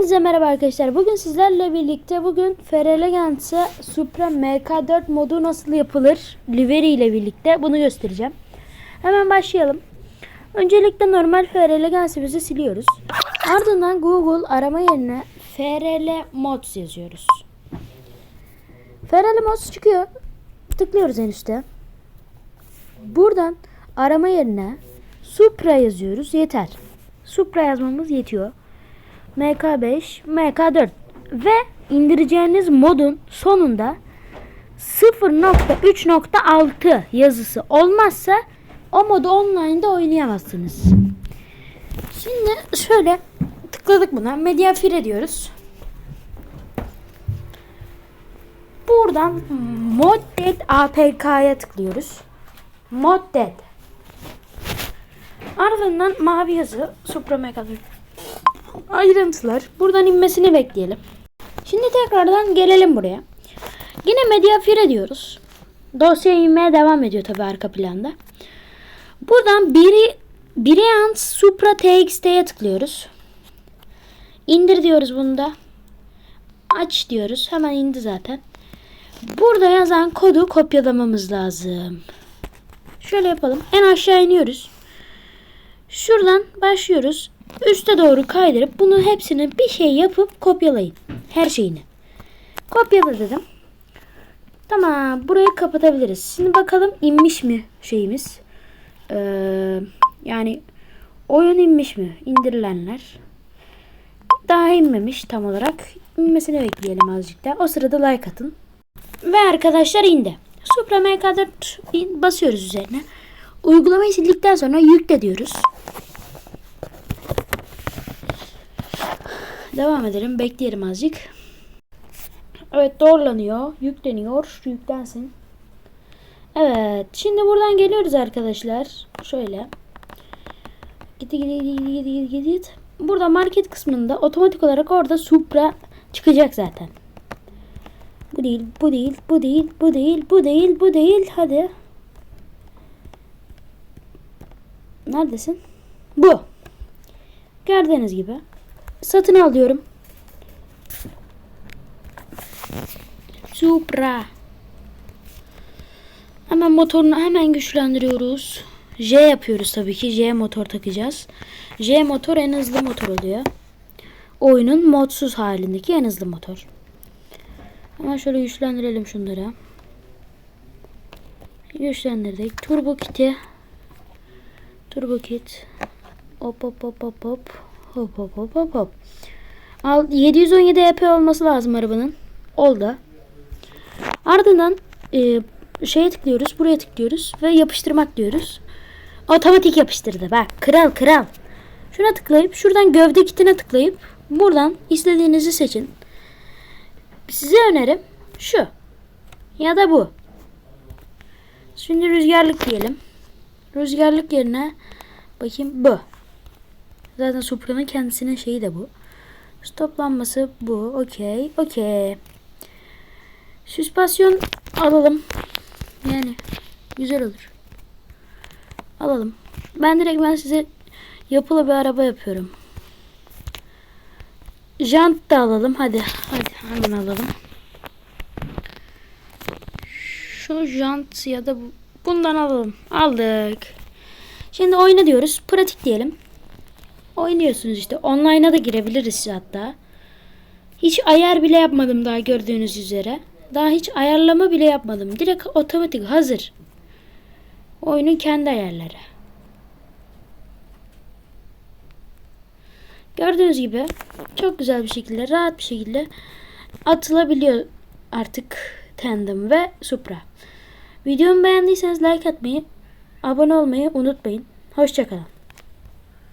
Hepinize merhaba arkadaşlar. Bugün sizlerle birlikte bugün Ferelegance'a Supra MK4 modu nasıl yapılır Liveri ile birlikte bunu göstereceğim. Hemen başlayalım. Öncelikle normal Ferelegance'imizi siliyoruz. Ardından Google arama yerine FRL Mods yazıyoruz. FRL Mods çıkıyor. Tıklıyoruz en üstte. Buradan arama yerine Supra yazıyoruz. Yeter. Supra yazmamız yetiyor. MK5, MK4 ve indireceğiniz modun sonunda 0.3.6 yazısı olmazsa o modu online'da oynayamazsınız. Şimdi şöyle tıkladık buna. Media Fire diyoruz. Buradan Modded APK'ya tıklıyoruz. Modded. Ardından mavi yazı Supra MK4 ayrıntılar. Buradan inmesini bekleyelim. Şimdi tekrardan gelelim buraya. Yine Mediafire diyoruz. Dosya inmeye devam ediyor tabi arka planda. Buradan biri Brilliant Supra TXT'ye tıklıyoruz. İndir diyoruz bunu da. Aç diyoruz. Hemen indi zaten. Burada yazan kodu kopyalamamız lazım. Şöyle yapalım. En aşağı iniyoruz. Şuradan başlıyoruz. Üste doğru kaydırıp bunu hepsini bir şey yapıp kopyalayın. Her şeyini. Kopyala dedim. Tamam. Burayı kapatabiliriz. Şimdi bakalım inmiş mi şeyimiz. Ee, yani oyun inmiş mi? İndirilenler. Daha inmemiş tam olarak. İnmesini bekleyelim azıcık daha. O sırada like atın. Ve arkadaşlar indi. Supra MK4 in- basıyoruz üzerine. Uygulamayı sildikten sonra yükle diyoruz. Devam edelim. Bekleyelim azıcık. Evet doğrulanıyor. Yükleniyor. Yüklensin. Evet. Şimdi buradan geliyoruz arkadaşlar. Şöyle. Git git git git git git. Burada market kısmında otomatik olarak orada Supra çıkacak zaten. Bu değil, bu değil, bu değil, bu değil, bu değil, bu değil. Hadi. Neredesin? Bu. Gördüğünüz gibi. Satın alıyorum. Supra. Hemen motorunu hemen güçlendiriyoruz. J yapıyoruz tabii ki. J motor takacağız. J motor en hızlı motor oluyor. Oyunun modsuz halindeki en hızlı motor. Hemen şöyle güçlendirelim şunları. Güçlendirdik. Turbo kiti. Turbo kit. Hop hop hop hop hop. Hop hop hop hop hop. Al, 717 EP olması lazım arabanın. Oldu. Ardından e, şeye tıklıyoruz. Buraya tıklıyoruz. Ve yapıştırmak diyoruz. Otomatik yapıştırdı. Bak kral kral. Şuna tıklayıp şuradan gövde kitine tıklayıp buradan istediğinizi seçin. Size önerim şu. Ya da bu. Şimdi rüzgarlık diyelim. Rüzgarlık yerine bakayım bu. Zaten Supra'nın kendisinin şeyi de bu. Stoplanması bu. Okey. Okey. Süspansiyon alalım. Yani güzel olur. Alalım. Ben direkt ben size yapılı bir araba yapıyorum. Jant da alalım. Hadi. Hadi hemen alalım. Şu jant ya da bu- bundan alalım. Aldık. Şimdi oyna diyoruz. Pratik diyelim. Oynuyorsunuz işte. Online'a da girebiliriz hatta. Hiç ayar bile yapmadım daha gördüğünüz üzere. Daha hiç ayarlama bile yapmadım. Direkt otomatik hazır. Oyunun kendi ayarları. Gördüğünüz gibi çok güzel bir şekilde, rahat bir şekilde atılabiliyor artık Tandem ve Supra. Videomu beğendiyseniz like atmayı, abone olmayı unutmayın. Hoşçakalın.